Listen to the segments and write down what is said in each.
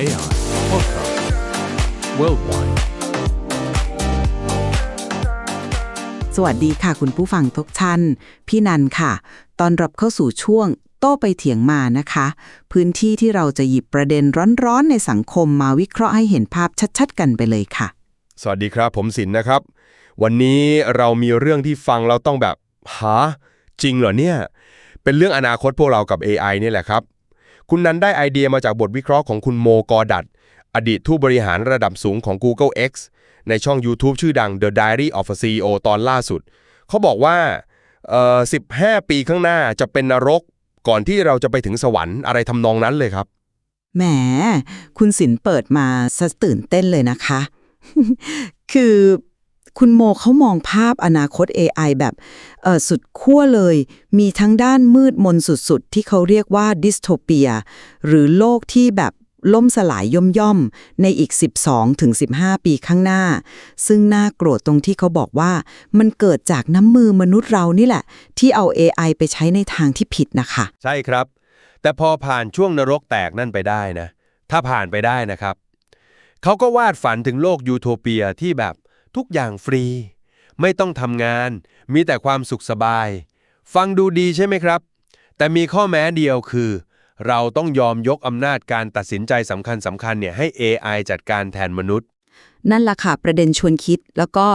AI Podcast Worldwide สวัสดีค่ะคุณผู้ฟังทุกท่าน พี่นันค่ะ ตอนรับเข้าสู่ช่วงโต้ไปเถียงมานะคะ พื้นที่ที่เราจะหยิบประเด็นร้อนๆ ในสังคมมาวิเคราะห์ให้เห็นภาพชัดๆ กันไปเลยค่ะ สวัสดีครับผมสินนะครับ วันนี้เรามีเรื่องที่ฟังเราต้องแบบหาจริงเหรอเนี่ย เป็นเรื่องอนาคตพวกเรากับ AI นี่แหละครับ คุณนันได้ไอเดียมาจากบทวิเคราะห์ของคุณโมกอดัตอดีตผู้บริหารระดับสูงของ Google X ในช่อง YouTube ชื่อดัง The Diary of a CEO ตอนล่าสุด เขาบอกว่าเอ่อ15 ปีข้างหน้าจะเป็นนรก ก่อนที่เราจะไปถึงสวรรค์อะไรทำนองนั้นเลยครับ แหม คุณสินเปิดมาสะตื่นเต้นเลยนะคะ คือ คุณโมเขามองภาพอนาคต AI แบบสุดขั้วเลย มีทั้งด้านมืดมนสุดๆ ที่เขาเรียกว่าดิสโทเปีย หรือโลกที่แบบล่มสลายย่อมๆ ในอีก 12ถึงปีข้างหน้า ซึ่งน่าโกรธตรงที่เขาบอกว่า มันเกิดจากน้ำมือมนุษย์เรานี่แหละ ที่เอา AI ไปใช้ในทางที่ผิดนะคะ ใช่ครับ แต่พอผ่านช่วงนรกแตกนั่นไปได้นะ ถ้าผ่านไปได้นะครับ เขาก็วาดฝันถึงโลกยูโทเปียที่แบบ ทุกอย่างฟรี ไม่ต้องทำงาน มีแต่ความสุขสบาย ฟังดูดีใช่ไหมครับ แต่มีข้อแม้เดียวคือ เราต้องยอมยกอำนาจการตัดสินใจสำคัญสำคัญเนี่ยให้ AI จัดการแทนมนุษย์ นั่นล่ะค่ะประเด็นชวนคิดแล้วก็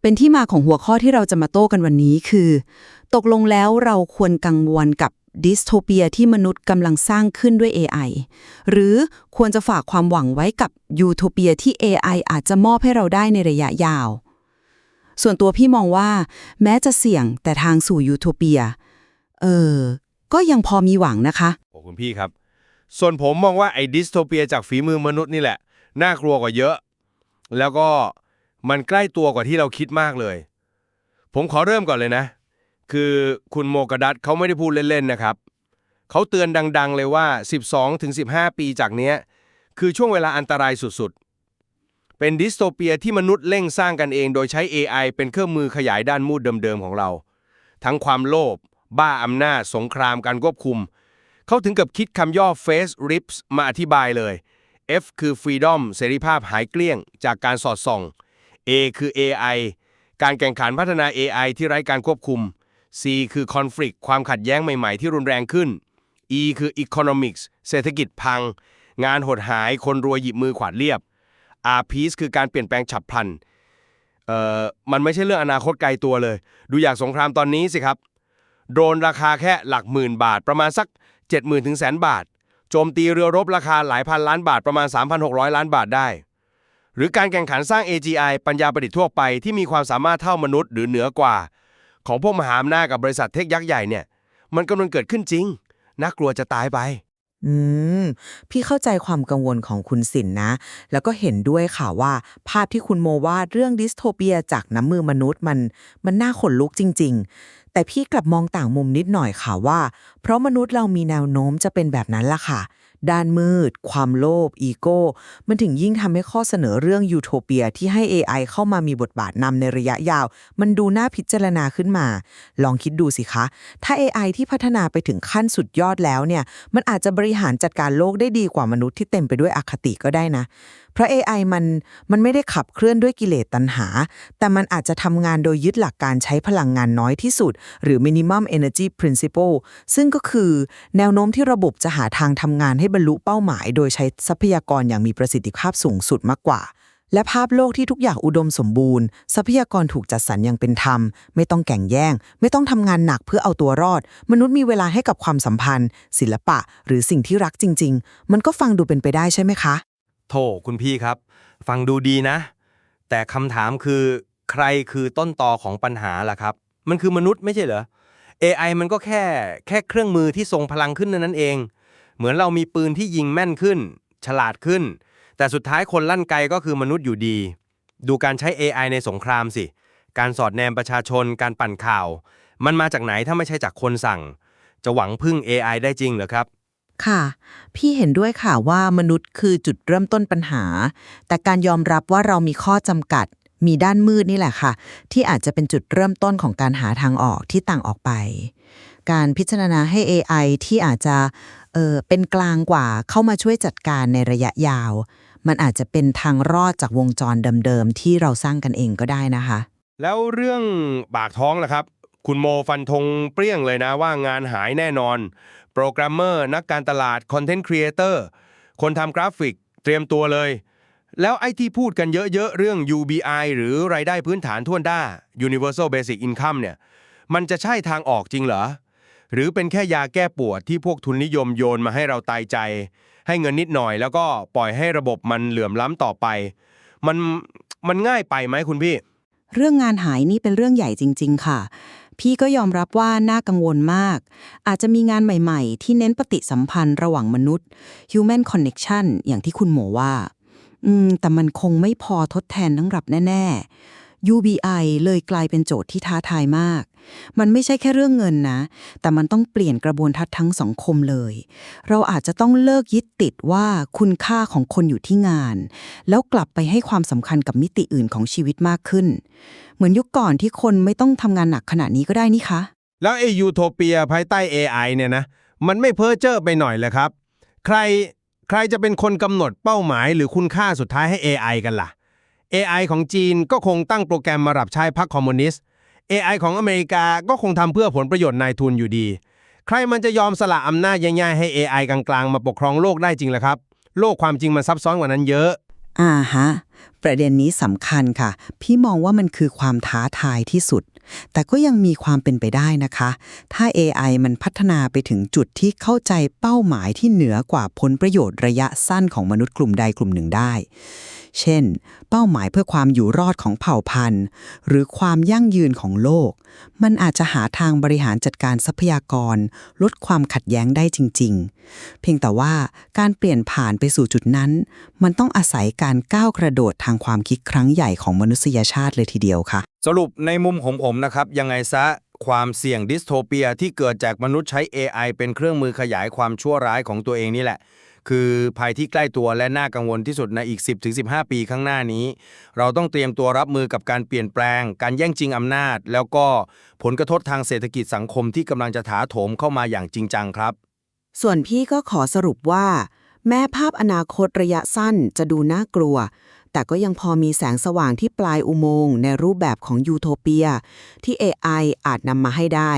เป็นที่มาของหัวข้อที่เราจะมาโต้กันวันนี้คือ ตกลงแล้วเราควรกังวลกับ ดิสโทเปียที่มนุษย์กำลังสร้างขึ้นด้วย AI หรือควรจะฝากความหวังไว้กับยูโทเปียที่ AI อาจจะมอบให้เราได้ในระยะยาว ส่วนตัวพี่มองว่า แม้จะเสี่ยงแต่ทางสู่ยูโทเปีย เออ ก็ยังพอมีหวังนะคะโอ้คุณพี่ครับ ส่วนผมมองว่าไอ้ดิสโทเปียจากฝีมือมนุษย์นี่แหละ น่ากลัวกว่าเยอะ แล้วก็มันใกล้ตัวกว่าที่เราคิดมากเลย ผมขอเริ่มก่อนเลยนะ คือคุณโมกดัตเขาไม่ได้พูดเล่นๆนะครับ เขาเตือนดัง ๆ เลยว่า 12-15 ปีจากเนี้ย คือช่วงเวลาอันตรายสุดๆ เป็นดิสโทเปียที่มนุษย์เร่งสร้างกันเองโดยใช้ AI เป็นเครื่องมือขยายด้านมืดเดิมๆของเรา ทั้งความโลภบ้าอำนาจสงครามการควบคุม เขาถึงกับคิดคำย่อ Face Rips มาอธิบายเลย F คือ Freedom เสรีภาพหายเกลี้ยง จากการสอดส่อง A คือ AI การแข่งขันพัฒนา AI ที่ไร้การควบคุม C คือ Conflict ความขัดแย้งใหม่ๆ ที่รุนแรงขึ้น E คือ Economics เศรษฐกิจพัง งานหดหาย คนรวยหยิบมือขวาดเรียบ R Peace คือการเปลี่ยนแปลงฉับพลัน เอ่อ มันไม่ใช่เรื่องอนาคตไกลตัวเลย ดูอย่างสงครามตอนนี้สิครับ โดรนราคาแค่หลักหมื่นบาท ประมาณสัก 70,000ถึงแสนบาท โจมตีเรือรบราคาหลายพันล้านบาทประมาณ 3,600 ล้านบาทได้ หรือการแข่งขันสร้าง AGI ปัญญาประดิษฐ์ทั่วไปที่มีความสามารถเท่ามนุษย์หรือเหนือกว่า ของพวกมหาอำนาจกับบริษัทเทคยักษ์ใหญ่เนี่ย มันกำลังเกิดขึ้นจริง น่ากลัวจะตายไป อืม พี่เข้าใจความกังวลของคุณสินนะ แล้วก็เห็นด้วยค่ะว่า ภาพที่คุณโมวาดเรื่องดิสโทเปียจากน้ำมือมนุษย์มัน มันน่าขนลุกจริง ๆ แต่พี่กลับมองต่างมุมนิดหน่อยค่ะว่า เพราะมนุษย์เรามีแนวโน้มจะเป็นแบบนั้นล่ะค่ะ ด้านมืด ความโลภอีโก้ มันถึงยิ่งทำให้ข้อเสนอเรื่องยูโทเปียที่ให้ AI เข้ามามีบทบาทนำในระยะยาว มันดูน่าพิจารณาขึ้นมา ลองคิดดูสิคะ ถ้า AI ที่พัฒนาไปถึงขั้นสุดยอดแล้วเนี่ย มันอาจจะบริหารจัดการโลกได้ดีกว่ามนุษย์ที่เต็มไปด้วยอคติก็ได้นะ เพราะ AI มันมันไม่ได้ขับเคลื่อนด้วยกิเลสตัณหา แต่มันอาจจะทำงานโดยยึดหลักการใช้พลังงานน้อยที่สุด หรือ minimum energy principle ซึ่งก็คือแนวโน้มที่ระบบจะหาทางทำงานให้บรรลุเป้าหมาย โดยใช้ทรัพยากรอย่างมีประสิทธิภาพสูงสุดมากกว่า และภาพโลกที่ทุกอย่างอุดมสมบูรณ์ ทรัพยากรถูกจัดสรรอย่างเป็นธรรม ไม่ต้องแข่งแย่ง ไม่ต้องทำงานหนักเพื่อเอาตัวรอด มนุษย์มีเวลาให้กับความสัมพันธ์ ศิลปะ หรือสิ่งที่รักจริง ๆ มันก็ฟังดูเป็นไปได้ใช่ไหมคะ โถคุณพี่ครับ ฟังดูดีนะ แต่คำถามคือใครคือต้นตอของปัญหาล่ะครับ มันคือมนุษย์ไม่ใช่เหรอ AI มันก็แค่แค่เครื่องมือที่ทรงพลังขึ้นนั่นเอง เหมือนเรามีปืนที่ยิงแม่นขึ้น ฉลาดขึ้น แต่สุดท้ายคนลั่นไกก็คือมนุษย์อยู่ดี ดูการใช้ AI ในสงครามสิ การสอดแนมประชาชน การปั่นข่าว มันมาจากไหนถ้าไม่ใช่จากคนสั่ง จะหวังพึ่ง AI ได้จริงเหรอครับ ค่ะ พี่เห็นด้วยค่ะว่ามนุษย์คือจุดเริ่มต้นปัญหา แต่การยอมรับว่าเรามีข้อจำกัด มีด้านมืดนี่แหละค่ะ ที่อาจจะเป็นจุดเริ่มต้นของการหาทางออกที่ต่างออกไป การพิจารณาให้ AI ที่อาจจะเออเป็นกลางกว่าเข้ามาช่วยจัดการในระยะยาว มันอาจจะเป็นทางรอดจากวงจรเดิมๆที่เราสร้างกันเองก็ได้นะคะ แล้วเรื่องปากท้องล่ะครับ คุณโมฟันธงเปรี้ยงเลยนะว่างานหายแน่นอน โปรแกรมเมอร์นักการตลาดคอนเทนต์ครีเอเตอร์คนทำกราฟิกเตรียมตัวเลย แล้วไอ้ที่พูดกันเยอะๆ เรื่อง UBI หรือรายได้พื้นฐานทั่วหน้า Universal Basic Income เนี่ยมันจะใช่ทางออกจริงเหรอ หรือเป็นแค่ยาแก้ปวดที่พวกทุนนิยมโยนมาให้เราตายใจ ให้เงินนิดหน่อย แล้วก็ปล่อยให้ระบบมันเหลื่อมล้ำต่อไป มันมันง่ายไปไหมคุณพี่ เรื่องงานหายนี่เป็นเรื่องใหญ่จริง ๆ ค่ะ พี่ก็ยอมรับว่าน่ากังวลมาก อาจจะมีงานใหม่ๆ ที่เน้นปฏิสัมพันธ์ระหว่างมนุษย์ human connection อย่างที่คุณหมอว่า อืม แต่มันคงไม่พอทดแทนทั้งรับแน่ ๆ UBI เลยกลายเป็นโจทย์ที่ท้าทายมาก มันไม่ใช่แค่เรื่องเงินนะ แต่มันต้องเปลี่ยนกระบวนทัศน์ทั้งสังคมเลย เราอาจจะต้องเลิกยึดติดว่าคุณค่าของคนอยู่ที่งาน แล้วกลับไปให้ความสำคัญกับมิติอื่นของชีวิตมากขึ้น เหมือนยุคก่อนที่คนไม่ต้องทำงานหนักขนาดนี้ก็ได้นี่คะ แล้วไอยูโทเปียภายใต้ AI เนี่ยนะ มันไม่เพ้อเจ้อไปหน่อยเลยครับ ใครใครจะเป็นคนกำหนดเป้าหมายหรือคุณค่าสุดท้ายให้ AI กันล่ะ AI ของจีนก็คงตั้งโปรแกรมมารับใช้พรรคคอมมิวนิสต์ AI ของอเมริกาก็คงทำเพื่อผลประโยชน์นายทุนอยู่ดี ใครมันจะยอมสละอำนาจง่ายๆให้ AI กลางๆ มาปกครองโลกได้จริงล่ะครับ โลกความจริงมันซับซ้อนกว่านั้นเยอะ อ่าฮะ ประเด็นนี้สำคัญค่ะ พี่มองว่ามันคือความท้าทายที่สุด แต่ก็ยังมีความเป็นไปได้นะคะ ถ้า AI มันพัฒนาไปถึงจุดที่เข้าใจเป้าหมายที่เหนือกว่าผลประโยชน์ระยะสั้นของมนุษย์กลุ่มใดกลุ่มหนึ่งได้ เช่น เป้าหมายเพื่อความอยู่รอดของเผ่าพันธุ์ หรือความยั่งยืนของโลก มันอาจจะหาทางบริหารจัดการทรัพยากร ลดความขัดแย้งได้จริง ๆ เพียงแต่ว่าการเปลี่ยนผ่านไปสู่จุดนั้น มันต้องอาศัยการก้าวกระโดดทางความคิดครั้งใหญ่ของมนุษยชาติเลยทีเดียวค่ะ สรุปในมุมของผมนะครับ ยังไงซะความเสี่ยงดิสโทเปียที่เกิดจากมนุษย์ใช้ AI เป็นเครื่องมือขยายความชั่วร้ายของตัวเองนี่แหละ คือภัยที่ใกล้ตัวและน่ากังวลที่สุดในอีก 10-15 ปีข้างหน้านี้ เราต้องเตรียมตัวรับมือกับการเปลี่ยนแปลง การแย่งชิงอำนาจ แล้วก็ผลกระทบทางเศรษฐกิจสังคมที่กำลังจะถาโถมเข้ามาอย่างจริงจังครับ ส่วนพี่ก็ขอสรุปว่า แม้ภาพอนาคตระยะสั้นจะดูน่ากลัว แต่ก็ยังพอมีแสงสว่างที่ปลายอุโมงค์ในรูปแบบของยูโทเปีย ที่ AI อาจนำมาให้ได้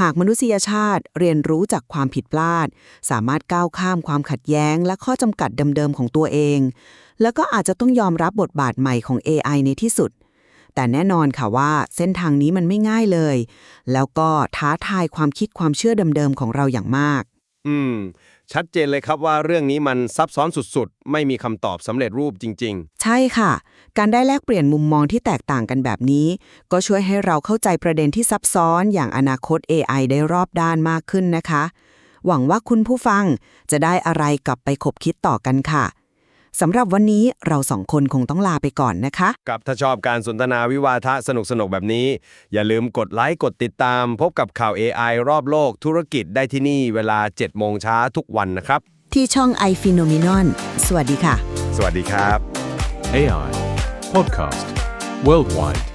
หากมนุษยชาติเรียนรู้จากความผิดพลาด สามารถก้าวข้ามความขัดแย้ง และข้อจำกัดเดิมๆของตัวเอง แล้วก็อาจจะต้องยอมรับบทบาทใหม่ของ AI ในที่สุดแต่แน่นอนค่ะว่าเส้นทางนี้มันไม่ง่ายเลย แล้วก็ท้าทายความคิดความเชื่อเดิมๆของเราอย่างมาก อืม ชัดเจนเลยครับว่าเรื่องนี้มันซับซ้อนสุดๆ ไม่มีคำตอบสำเร็จรูปจริงๆใช่ค่ะ การได้แลกเปลี่ยนมุมมองที่แตกต่างกันแบบนี้ ก็ช่วยให้เราเข้าใจประเด็นที่ซับซ้อนอย่างอนาคต AI ได้รอบด้านมากขึ้นนะคะ หวังว่าคุณผู้ฟังจะได้อะไรกลับไปคบคิดต่อกันค่ะ สำหรับวันนี้เราสองคนคงต้องลาไปก่อนนะคะ กับถ้าชอบการสนทนาวิวาทะสนุกๆแบบนี้ อย่าลืมกดไลค์กดติดตาม พบกับข่าว AI รอบโลกธุรกิจได้ที่นี่เวลา 7 โมงเช้าทุกวันนะครับ ที่ช่อง i p h e n o m e n o n สวัสดีค่ะ สวัสดีครับ AI Podcast Worldwide